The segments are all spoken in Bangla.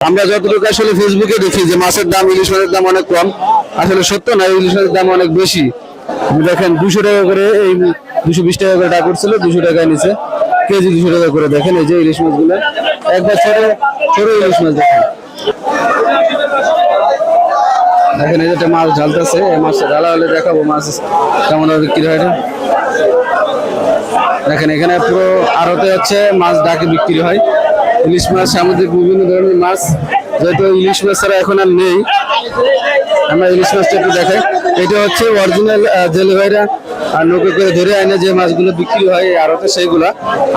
আমরা যতটুকু আসলে ফেসবুকে দেখি যে মাছের দাম ইলিশ মাছের দাম অনেক কম, আসলে সত্য না ইলিশ মাছের দাম অনেক বেশি? দেখেন, দুশো টাকা করে এই দুশো বিশ টাকা করে টাকা করছিল দুশো টাকায় নিচে। কেজি দুশো টাকা করে দেখেন, এই যে ইলিশ মাছগুলো। একবার ছোট ছোট ইলিশ মাছ দেখেন। দেখেন, এই যে মাছ ঢালতেছে, এই মাছটা ঢালা হলে দেখাবো মাছ কেমন বিক্রি হয়। দেখেন, এখানে পুরো আড়তে হচ্ছে মাছ ডাকে বিক্রি হয়। ইলিশ মাছ সামুদ্রিক বিভিন্ন ধরনের মাছ, যেহেতু ইলিশ মাছ ছাড়া এখন আর নেই। আমরা ইলিশ মাছটা একটু দেখাই। এটা হচ্ছে অরিজিনাল জেলে ভাইরা আর নৌকা করে ধরে আনে যে মাছগুলো বিক্রি হয় আড়তে সেইগুলা।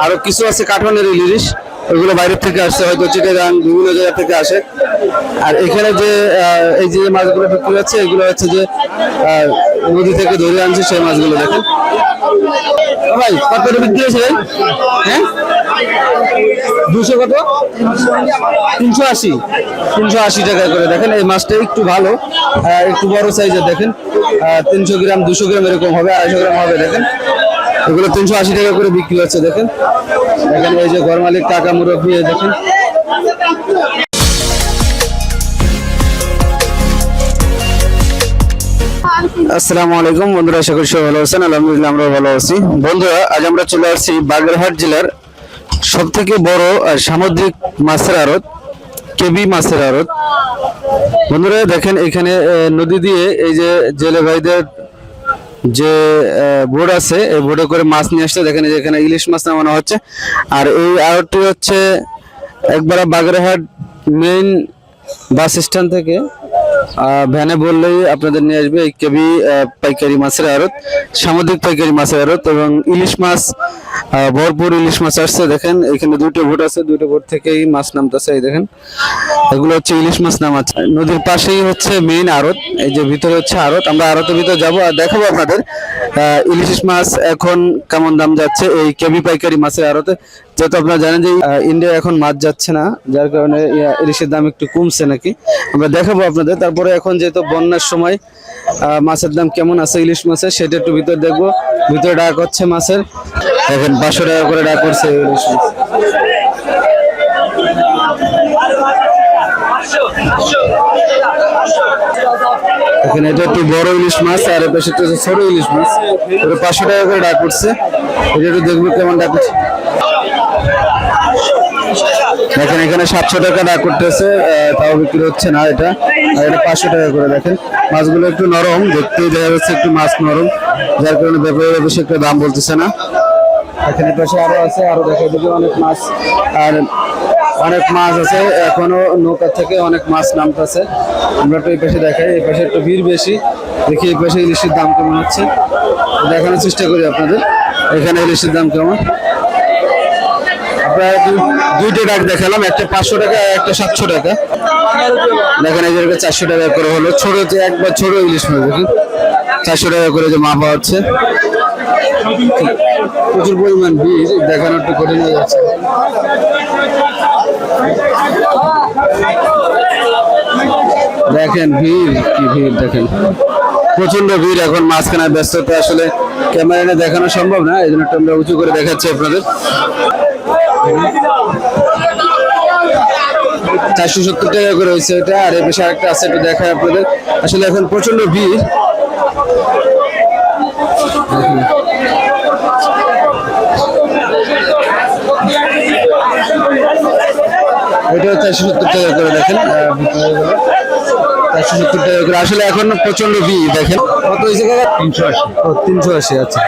আরও কিছু আছে কাঠনের ইলিশ, ওগুলো বাইরের থেকে আসছে, হয়তো চিটাগাং, বিভিন্ন জায়গা থেকে আসে। আর এখানে যে এই যে মাছগুলো বিক্রি হচ্ছে, এগুলো হচ্ছে যে নদী থেকে ধরে আনছে সেই মাছগুলো, দেখেন। ভাই, কত করে বিক্রি হয়েছে? হ্যাঁ? দুশো কত? তিনশো আশি। তিনশো আশি টাকা করে দেখেন, এই মাছটা একটু ভালো একটু বড় সাইজের দেখেন তিনশো গ্রাম দুশো গ্রাম এরকম হবে, আড়াইশো গ্রাম হবে দেখেন। এগুলো তিনশো আশি টাকা করে বিক্রি হচ্ছে দেখেন। দেখেন, এই যে ঘর মালিক টাকা মুরব্বী দেখেন। আসসালামু আলাইকুম, বন্ধুরা, আশা করি সবাই ভালো আছেন। আলহামদুলিল্লাহ আমরা ভালো আছি। বন্ধুরা, আজ আমরা চলে আসছি বাগেরহাট জেলার সব থেকে বড় সামুদ্রিক মাছের আড়ত, কেবি মাছের আড়ত। বন্ধুরা, দেখেন এখানে নদী দিয়ে এই যে জেলে ভাইদের যে বোর্ড আছে, এই বোর্ডে করে মাছ নিয়ে আসছে। দেখেন এখানে ইলিশ মাছ নামানো হচ্ছে। আর এই আড়তটি হচ্ছে একবার বাগেরহাট মেইন বাস স্ট্যান্ড থেকে ভ্যানে বললেই আপনাদের নিয়ে আসবে এই কেবি পাইকারি মাছের আড়ত, সামুদ্রিক পাইকারি মাছের আড়ত এবং ইলিশ মাছ ভরপুর ইলিশ মাছ আসছে, দেখেন, এখানে দুটো বোট আছে, দুটো বোট থেকেই মাছ নামতেছে, এই দেখেন। এগুলো হচ্ছে ইলিশ মাছ নামাচ্ছে নদীর পাশেই হচ্ছে মেইন আড়ত, এই যে ভিতরে হচ্ছে আড়ত, আমরা আড়তের ভিতরে যাব আর দেখাবো আপনাদের ইলিশ মাছ এখন কেমন দাম যাচ্ছে এই কেবি পাইকারি মাছের আড়তে। যেহেতু আপনারা জানেন যে ইন্ডিয়া এখন মাছ যাচ্ছে না, যার কারণে ইলিশের দাম একটু কমছে নাকি। আমরা দেখাবো আপনাদের। তারপরে এখন যেহেতু বন্যার সময় মাছের দাম কেমন আছে ইলিশ মাছের, সেটা একটু ভিতরে দেখব। ভিতরে ডাক হচ্ছে মাছের। এখন পাঁচশো টাকা করে ডাক করছে ইলিশ মাছ। এখানে এটা একটু বড় ইলিশ মাছ, আর একটা হচ্ছে ছোট ইলিশ মাছ। পাঁচশো টাকা করে ডাক করছে। এটা একটু দেখব কেমন ডাক করছে দেখেন, এখানে সাতশো টাকা ডাক করতেছে তাও বিক্রি হচ্ছে না এটা। আর এটা পাঁচশো টাকা করে দেখেন। মাছগুলো একটু নরম, দেখতেই দেখা যাচ্ছে একটু মাছ নরম। যার কারণে ব্যাপারীরা বেশি একটা দাম বলতেছে না। এখানে পাশে আরও আছে, আরও দেখা যাবে অনেক মাছ। আর অনেক মাছ আছে, এখনও নৌকা থেকে অনেক মাছ নামতেছে। আমরা একটু এই পাশে দেখাই, এই পাশে একটু ভিড় বেশি। দেখি এই পাশে ইলিশের দাম কেমন হচ্ছে। দেখানোর চেষ্টা করি আপনাদের। এখানে ইলিশের দাম কেমন? দুইটা ডাক দেখালাম, একটা পাঁচশো টাকা, একটা সাতশো টাকা। দেখেন এই যে চারশো টাকা করে হলো। ছোট যে একবার ছোট ইলিশ মাছ, দেখুন। চারশো টাকা করে যে মাপা হচ্ছে। প্রচুর পরিমাণ ভিড় দেখানো একটু কঠিন হয়ে যাচ্ছে। দেখেন ভিড়, কি ভিড়, দেখেন। প্রচণ্ড ভিড়, এখন মাঝখানে ব্যস্ততা, আসলে ক্যামেরা দেখানো সম্ভব না, এই জন্য আমরা উঁচু করে দেখাচ্ছি আপনাদের। চারশো সত্তর টাকা করে হয়েছে এটা আর এই পেশে আরেকটা আছে একটু দেখায় আপনাদের। আসলে এখন প্রচণ্ড ভিড়। এটা চারশো সত্তর টাকা করে দেখেন। চারশো সত্তর টাকা করে। আসলে এখন প্রচণ্ড ভিড় দেখেন। কত হয়েছে তিনশো আশি। তিনশো আশি আচ্ছা।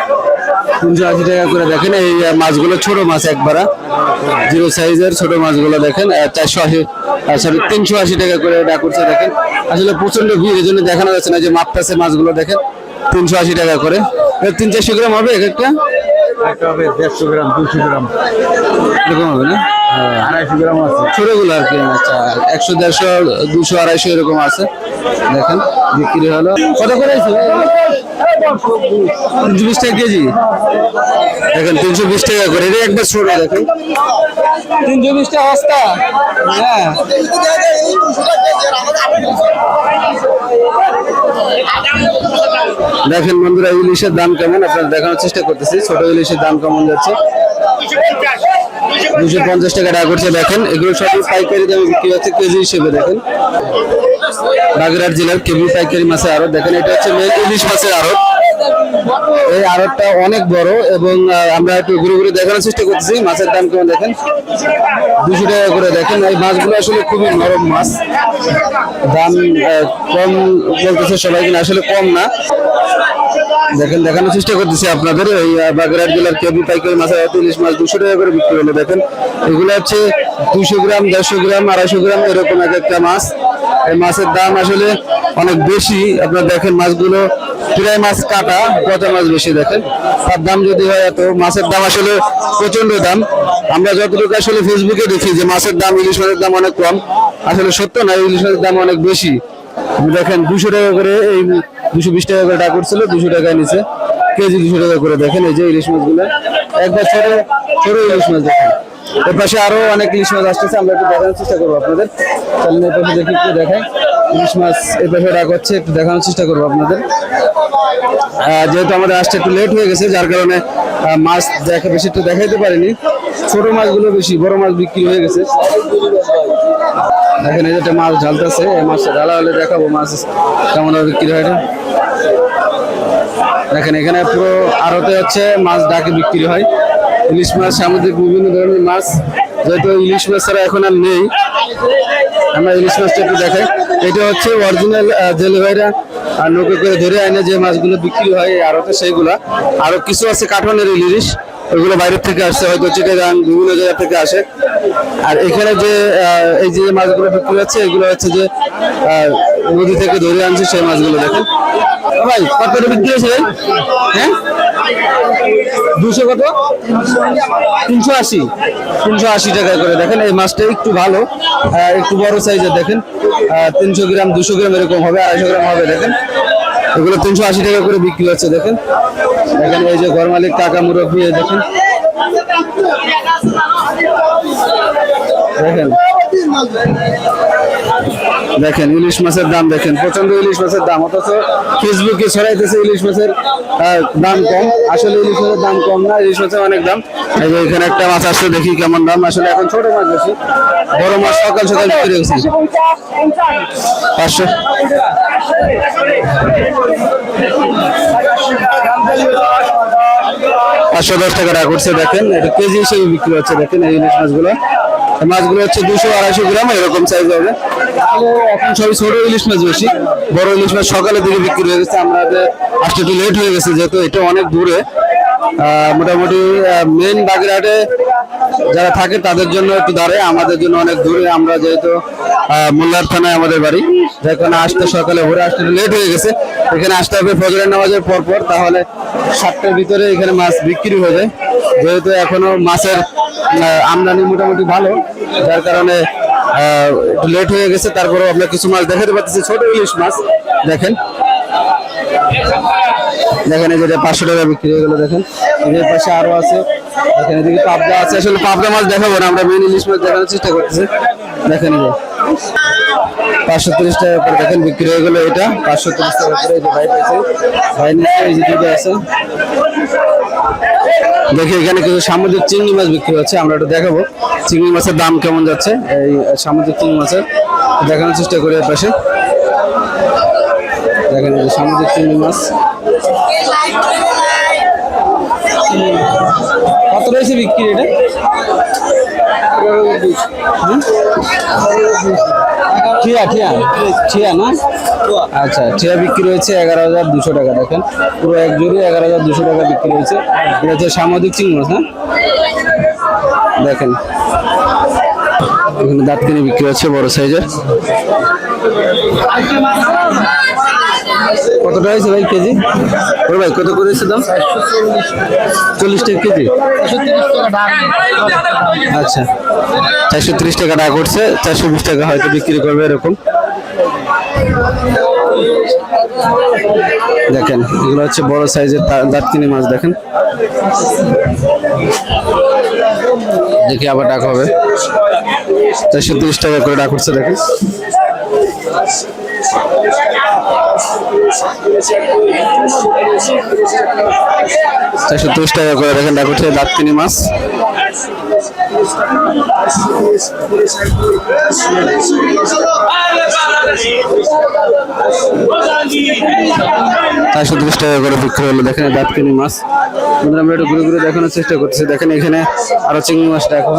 তিনশো আশি টাকা করে দেখেন এই মাছগুলো ছোট মাছ একবারা। জিরো সাইজের ছোট মাছগুলো দেখেন চারশো আশি সরি তিনশো আশি টাকা করে ডাক করছে দেখেন। আসলে প্রচণ্ড ভিড় এই জন্য দেখানো যাচ্ছে না যে মাপটাছে মাছগুলো দেখেন তিনশো আশি টাকা করে। তিন চারশো গ্রাম হবে এক একটা? দেড়শো গ্রাম দুশো গ্রাম। এরকম হবে না? আড়াইশো গ্রাম আছে। ছোটগুলো আর কি আচ্ছা একশো দেড়শো দুশো আড়াইশো এরকম আছে। দেখেন বিক্রি হলো। কত করে? তিনশো বিশ টাকা কেজি? দেখেন তিনশো বিশ টাকা করে। এটা একবার ছোট দেখেন। তিনশো বিশ টাকা বস্তা হ্যাঁ। দেখেন বন্ধুরা ইলিশের দাম কেমন? আপনারা দেখানোর চেষ্টা করতেছি। ছোট ইলিশের দাম কেমন যাচ্ছে? দুশো পঞ্চাশ টাকা টাকা করছে দেখেন। এগুলো সবই পাইকারি দামে বিক্রি হচ্ছে কেজি হিসেবে দেখেন। বাগেরহাট জেলার কেবি পাইকারি মাছের আড়ত দেখেন এটা হচ্ছে মেন ইলিশ মাছের আড়ত। এই আড়তটা অনেক বড় এবং আমরা একটু ঘুরে ঘুরে দেখানোর চেষ্টা করতেছি। মাছের দাম কেমন দেখেন? দুশো টাকা করে দেখেন। এই মাছগুলো আসলে খুবই নরম মাছ। দাম কম বলতেছে সবাই, কিন্তু আসলে কম না। দেখেন, দেখানোর চেষ্টা করতেছি আপনাদের। এই বাগেরহাট জেলার কেবি পাইকারি মাছের ইলিশ মাছ দুশো টাকা করে বিক্রি হলো। দেখেন, এগুলো হচ্ছে দুশো গ্রাম, দেড়শো গ্রাম, আড়াইশো গ্রাম, এরকম এক একটা মাছ। এই মাছের দাম আসলে অনেক বেশি। আপনারা দেখেন মাছগুলো, প্রায় মাছ কাটা, পচা মাছ বেশি দেখেন। তার দাম যদি হয় এত, মাছের দাম আসলে প্রচণ্ড দাম। আমরা যতটুকু আসলে ফেসবুকে দেখি যে মাছের দাম, ইলিশ মাছের দাম অনেক কম। আসলে সত্য না, ইলিশ মাছের দাম অনেক বেশি। দেখেন দুশো টাকা করে এই দুশো বিশ টাকা করে টাকা করছিল দুশো টাকায় নিচে। কেজি দুশো টাকা করে দেখেন এই যে ইলিশ মাছগুলো। একবার ছোট ছোট ইলিশ মাছ দেখেন। এর পাশে আরও অনেক ইলিশ মাছ আসতেছে, আমরা একটু দেখানোর চেষ্টা করব আপনাদের। তাহলে এর দেখি, একটু দেখাই। ইলিশ মাছ এর পাশে হচ্ছে, একটু দেখানোর চেষ্টা করব আপনাদের। যেহেতু আমাদের আসতে একটু লেট হয়ে গেছে, যার কারণে মাছ দেখা বেশি একটু দেখাইতে পারিনি। ছোট মাছগুলো বেশি, বড় মাছ বিক্রি হয়ে গেছে। দেখেন এই যে মাছ ঢালতেছে, এই মাছটা ঢালা হলে দেখাবো মাছ কেমন বিক্রি হয় না। দেখেন এখানে পুরো আড়তে হচ্ছে মাছ ডাকে বিক্রি হয়। ইলিশ মাছ সামুদ্রিক বিভিন্ন ধরনের মাছ, যেহেতু ইলিশ মাছ ছাড়া এখন আর নেই। আমরা ইলিশ মাছটা একটু দেখাই। এটা হচ্ছে অরিজিনাল জেলে ভাইরা আর নৌকে করে ধরে আনে যে মাছগুলো বিক্রি হয় এই তো সেইগুলা। আরও কিছু আছে কাঠনের ইলিশ ওগুলো বাইরের থেকে আসছে, হয়তো চিটাগাং, বিভিন্ন জায়গা থেকে আসে। আর এখানে যে এই যে মাছগুলো বিক্রি হচ্ছে, এগুলো হচ্ছে যে নদী থেকে ধরে আনছে সেই মাছগুলো, দেখেন। ভাই, কত করে বিক্রি হয়েছে হ্যাঁ? দুশো কত? তিনশো আশি। তিনশো আশি টাকা করে দেখেন, এই মাছটা একটু ভালো একটু বড় সাইজের দেখেন। তিনশো গ্রাম দুশো গ্রাম এরকম হবে, আড়াইশো গ্রাম হবে, দেখেন। এগুলো তিনশো আশি টাকা করে বিক্রি হচ্ছে, দেখেন। দেখেন, এই যে ঘর মালিক, কাকা মুরব্বী দেখেন। দেখেন। দেখেন, ইলিশ মাছের দাম দেখেন প্রচণ্ড ইলিশ মাছের দাম, অথচ ফেসবুকে ছড়াইতেছে ইলিশ মাছের দাম কম। আসলে ইলিশ মাছের দাম কম না, ইলিশ মাছের অনেক দাম। এই যে এখানে একটা মাছ আসছে, দেখি কেমন দাম। আসলে এখন ছোট মাছ বেশি। বড় মাছ সকাল সকাল বিক্রি হয়েছে। পাঁচশো। পাঁচশো দশ টাকা করছে, দেখেন। এটা কেজি হিসেবে বিক্রি হচ্ছে, দেখেন এই ইলিশ মাছগুলো। মাছগুলো হচ্ছে দুশো আড়াইশো গ্রাম এরকম সাইজ হবে। এখন সবই ছোট ইলিশ মাছ বেশি। বড় ইলিশ মাছ সকালের দিকে বিক্রি হয়ে গেছে আমরা আসতে একটু লেট হয়ে গেছে যেহেতু এটা অনেক দূরে। মোটামুটি মেন বাগেরহাটে যারা থাকে তাদের জন্য একটু দাঁড়ে আমাদের জন্য অনেক দূরে আমরা যেহেতু মোল্লার থানায় আমাদের বাড়ি। যেখানে আসতে সকালে ভোরে আসতে লেট হয়ে গেছে। এখানে আসতে হবে ফজরের নামাজের পর পর তাহলে সাতটার ভিতরে এখানে মাছ বিক্রি হয়ে যায়। যেহেতু এখনও মাছের আমদানি মোটামুটি ভালো, যার কারণে একটু লেট হয়ে গেছে, তারপরেও আমরা কিছু মাছ দেখাতে পারতেছি। ছোট ইলিশ মাছ, দেখেন। দেখেন এই যেটা পাঁচশো টাকা বিক্রি হয়ে গেল, দেখেন। এদের পাশে আরও আছে। দেখেন এদিকে পাবদা আছে। আসলে পাবদা মাছ দেখাবো না, আমরা মেন ইলিশ মাছ দেখানোর চেষ্টা করতেছি। দেখেন এই পাঁচশো তিরিশ টাকা করে দেখেন বিক্রি হয়ে গেল এটা। পাঁচশো তিরিশ টাকা করে ভাই পাইছে। ভাই দিকে আছে। দেখি এখানে কিছু সামুদ্রিক চিংড়ি মাছ বিক্রি হচ্ছে, আমরা একটু দেখাবো। চিংড়ি মাছের দাম কেমন যাচ্ছে? এই সামুদ্রিক চিংড়ি মাছের দেখানোর চেষ্টা করি এর পাশে। দেখেন সামুদ্রিক চিংড়ি মাছ। কত রয়েছে বিক্রি এটা? ঠিয়া ঠিয়া ঠিয়া না? আচ্ছা ঠিয়া বিক্রি হয়েছে এগারো হাজার দুশো টাকা, দেখেন। পুরো এক জোড়ি এগারো হাজার দুশো টাকা বিক্রি হয়েছে। এটা হচ্ছে সামুদ্রিক চিংড়ি হ্যাঁ দেখেন। দাঁত কিনে বিক্রি হচ্ছে বড় সাইজের। কতটা হয়েছে ভাই কেজি? ওর ভাই, কত করে দাম? চল্লিশ টাকা কেজি? আচ্ছা চারশো ত্রিশ টাকা টাকা করছে, চারশো বিশ টাকা হয়তো বিক্রি করবে এরকম। দেখেন, এগুলো হচ্ছে বড় সাইজের দাঁত কিনে মাছ, দেখেন। দেখি আবার ডাক হবে। চারশো তিরিশ টাকা করে টাকা করছে, দেখেন। চারশো দশ টাকা করে দেখেন করছে দাঁত তিনি মাছ। চারশো তিরিশ টাকা করে বিক্রি হলো। দেখেন দাঁতকিনি মাছ। বন্ধুরা, আমরা একটু ঘুরে ঘুরে দেখানোর চেষ্টা করতেছি। দেখেন এখানে আরও চিংড়ি মাছ দেখো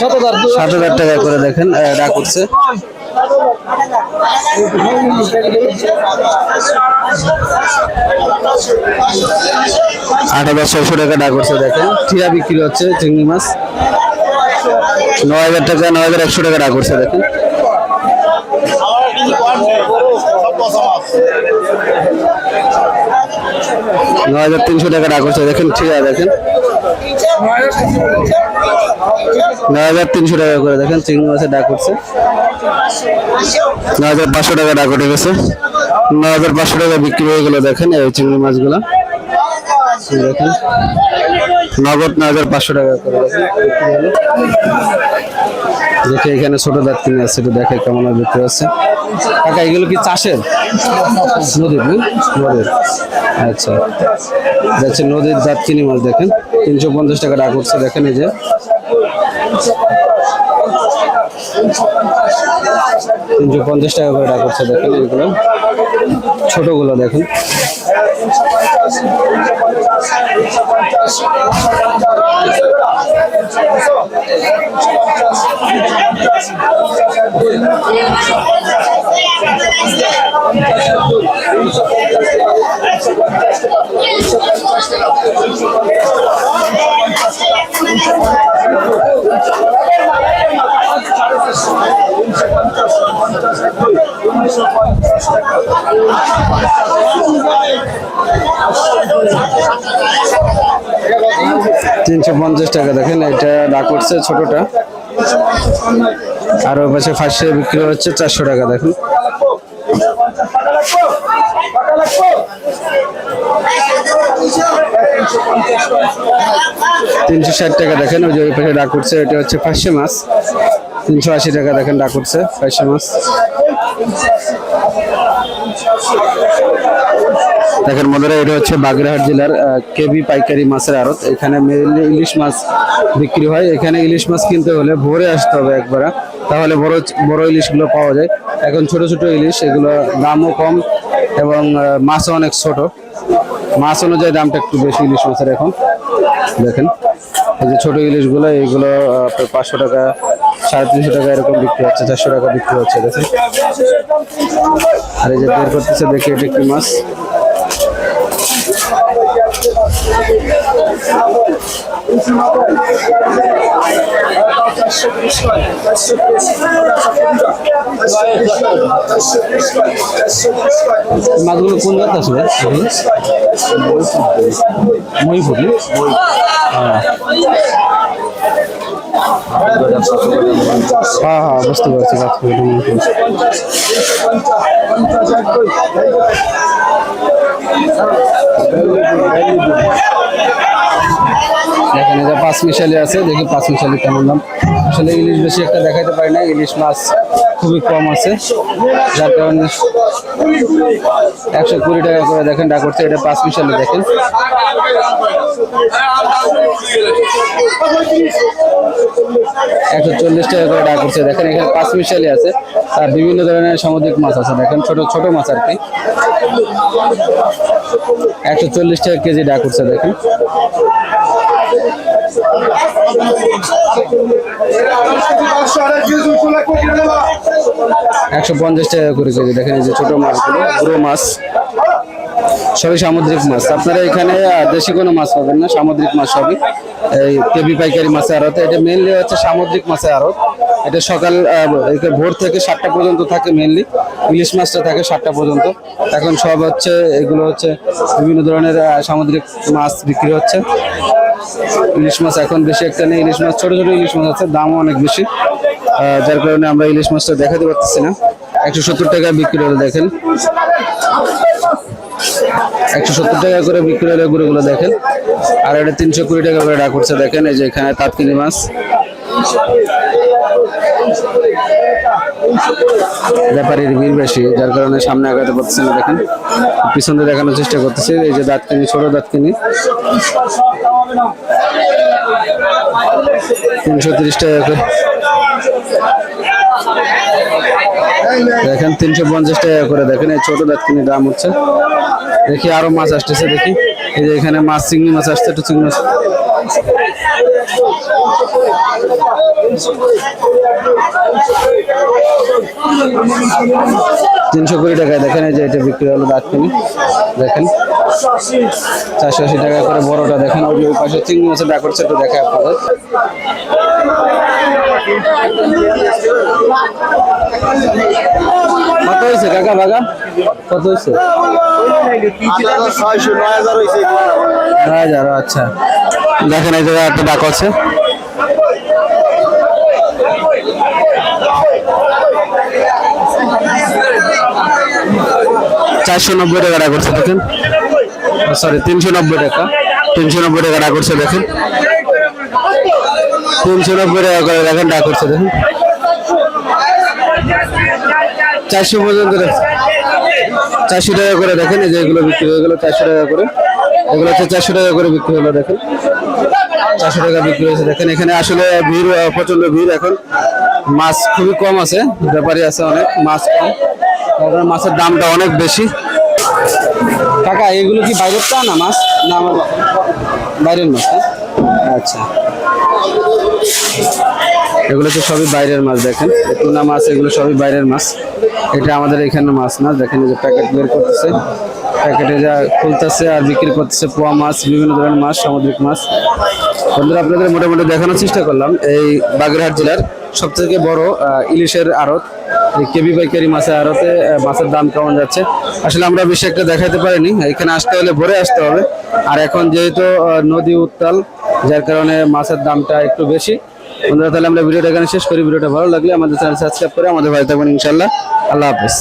সাত হাজার টাকা করে দেখেন ডাক উঠছে আট হাজার ছয়শো টাকা ডাক উঠছে দেখেন। টিয়া বিক্রি হচ্ছে চিংড়ি মাছ। নয় হাজার টাকা, নয় হাজার একশো টাকা ডাক উঠছে দেখেন। নয় হাজার তিনশো টাকা ডাক উঠছে দেখেন ঠিক আছে দেখেন। নয় হাজার তিনশো টাকা করে দেখেন, চিংড়ি মাছের ডাক উঠছে। নয় হাজার পাঁচশো টাকা ডাক উঠে গেছে। নয় হাজার পাঁচশো টাকা বিক্রি হয়ে গেলো, দেখেন এই চিংড়ি মাছগুলো। দেখেন, নগদ নয় হাজার পাঁচশো টাকা করে দেখেন। দেখে এখানে ছোট দাঁত কিনে আছে, একটু দেখে কেমন বিক্রি হচ্ছে কাকা, এগুলো কি চাষের? নদীর নদীর। আচ্ছা। যাচ্ছে নদীর দাঁত কিনে মাছ, দেখেন। তিনশো পঞ্চাশ টাকা ডাক উঠছে, দেখেন এই যে। তিনশো পঞ্চাশ টাকা করে ডাক উঠছে, দেখেন এগুলো। ছোটগুলো, দেখেন। তিনশো পঞ্চাশ টাকা দেখেন এটা ডাক উঠছে ছোটটা। আর ওই পাশে ফার্স্টে বিক্রি হচ্ছে চারশো টাকা, দেখুন। তিনশো ষাট টাকা, দেখেন, ওই যে ওই পাশে ডাক উঠছে, এটা হচ্ছে ফার্স্টে মাছ তিনশো আশি টাকা দেখেন ডাক উঠছে ফার্স্টে মাছ। দেখেন বন্ধুরা, এটা হচ্ছে বাগেরহাট জেলার কেবি পাইকারি মাছের আড়ত। এখানে মেনলি ইলিশ মাছ বিক্রি হয়। এখানে ইলিশ মাছ কিনতে হলে ভোরে আসতে হবে একবার। তাহলে বড় বড় ইলিশগুলো পাওয়া যায়। এখন ছোট ছোট ইলিশ, এগুলো দামও কম এবং মাছও অনেক ছোট। মাছ অনুযায়ী দামটা একটু বেশি ইলিশ মাছের এখন। দেখেন, এই যে ছোট ইলিশগুলো এইগুলো পাঁচশো টাকা সাড়ে তিনশো টাকা এরকম বিক্রি হচ্ছে, চারশো টাকা বিক্রি হচ্ছে, দেখেন। আর এই যে বের করতেছে, দেখি এটা কি মাছ। মাছগুলো কোন জাত আসবে মহিপুর না? হ্যাঁ হ্যাঁ বুঝতে পারছি কাজ করে এখানে পাঁচ মিশালি আছে, দেখি পাঁচ মিশালি কেমন নাম। আসলে ইলিশ বেশি একটা দেখাতে পারি না, ইলিশ মাছ খুবই কম আছে। যার কারণে একশো কুড়ি টাকা করে দেখেন ডাক করছে। এটা পাঁচ মিশালি দেখেন। একশো চল্লিশ টাকা করে ডাক করছে। দেখেন এখানে পাঁচ মিশালি আছে। আর বিভিন্ন ধরনের সামুদ্রিক মাছ আছে। দেখেন ছোট ছোট মাছ আর কি। একশো চল্লিশ টাকা কেজি ডাক করছে। দেখেন। একশো পঞ্চাশ টাকা করে কেজি, দেখেন এই যে ছোট মাছগুলো পুরো মাছ, সবই সামুদ্রিক মাছ। আপনারা এখানে দেশি কোনো মাছ পাবেন না, সামুদ্রিক মাছ সবই। এই কেবি পাইকারি মাছের আড়ত। এটা মেনলি হচ্ছে সামুদ্রিক মাছের আড়ত। এটা সকাল ভোর থেকে সাতটা পর্যন্ত থাকে মেনলি ইলিশ মাছটা থাকে সাতটা পর্যন্ত। এখন সব হচ্ছে, এগুলো হচ্ছে বিভিন্ন ধরনের সামুদ্রিক মাছ বিক্রি হচ্ছে। ইলিশ মাছ এখন বেশি একটা নেই। ইলিশ মাছ, ছোট ছোট ইলিশ মাছ আছে, দামও অনেক বেশি। যার কারণে আমরা ইলিশ মাছটা দেখাতে পারতেছি না। একশো সত্তর টাকা বিক্রি হলো, দেখেন। একশো সত্তর টাকা করে বিক্রি হলে গুঁড়োগুলো, দেখেন। আর এটা তিনশো কুড়ি টাকা করে ডাক করছে, দেখেন। এই যে এখানে তাঁতকিনি মাছ। ব্যাপারীর ভিড় বেশি, যার কারণে সামনে আগাতে পারতেছে না, দেখেন। পিছনে দেখানোর চেষ্টা করতেছে। এই যে দাঁত কিনি ছোট দাঁত কিনি তিনশো তিরিশ টাকা করে। দেখেন, তিনশো পঞ্চাশ টাকা করে। দেখেন, এই ছোট দাঁত কিনে দাম হচ্ছে। দেখি আরও মাছ আসতেছে, দেখি। এই যে এখানে মাছ, চিংড়ি মাছ আসছে, একটু চিংড়ি মাছ। তিনশো কুড়ি টাকায় দেখেন এই যে এটা বিক্রি হলো দাঁত কিনি দেখেন চারশো আশি টাকা করে বড়টা দেখেন ওই পাশে চিংড়ি মাছের ডাক করছে একটু দেখে আপনাদের। কত হয়েছে কাকা বাগা? কত হয়েছে? নয় হাজার আচ্ছা। দেখেন এই জায়গায় একটা ডাক আছে। চারশো নব্বই টাকা করছে, দেখেন। সরি তিনশো নব্বই টাকা। তিনশো নব্বই টাকা ডাক করছে, দেখেন। তিনশো নব্বই টাকা করে দেখেন, ডাক করছে, দেখেন। চারশো পর্যন্ত। চারশো টাকা করে দেখেন, এই যে এগুলো বিক্রি হয়ে গেলো, চারশো টাকা করে। এগুলো হচ্ছে চারশো টাকা করে বিক্রি হলো, দেখেন। চারশো টাকা বিক্রি হয়েছে। দেখেন এখানে আসলে ভিড় প্রচণ্ড ভিড় এখন। মাছ খুবই কম আছে ব্যাপারী আছে অনেক, মাছ কম। কারণ মাছের দামটা অনেক বেশি। কাকা, এগুলো কি বাইরের টা না মাছ? না, আমার বাইরের মাছ হ্যাঁ? আচ্ছা। এগুলো তো সবই বাইরের মাছ, দেখেন। টুনা মাছ, এগুলো সবই বাইরের মাছ। এটা আমাদের এখানে মাছ না, দেখেন যে প্যাকেট বের করতেছে। প্যাকেটে যা খুলতেছে আর বিক্রি করতেছে পোয়া মাছ, বিভিন্ন ধরনের মাছ, সামুদ্রিক মাছ। বন্ধুরা, আপনাদের মোটামুটি দেখানোর চেষ্টা করলাম। এই বাগেরহাট জেলার সব থেকে বড় ইলিশের আড়ত কেবি পাইকারি মাছের আড়তে মাছের দাম কেমন যাচ্ছে? আসলে আমরা বেশি একটা দেখাতে পারিনি। এখানে আসতে হলে ভোরে আসতে হবে। আর এখন যেহেতু নদী উত্তাল, যার কারণে মাছের দামটা একটু বেশি। বন্ধুরা, তাহলে আমরা ভিডিওটা এখানে শেষ করি। ভিডিওটা ভালো লাগলে আমাদের চ্যানেল সাবস্ক্রাইব করে আমাদের ভাই থাকবেন ইনশাল্লাহ আল্লাহ হাফিজ।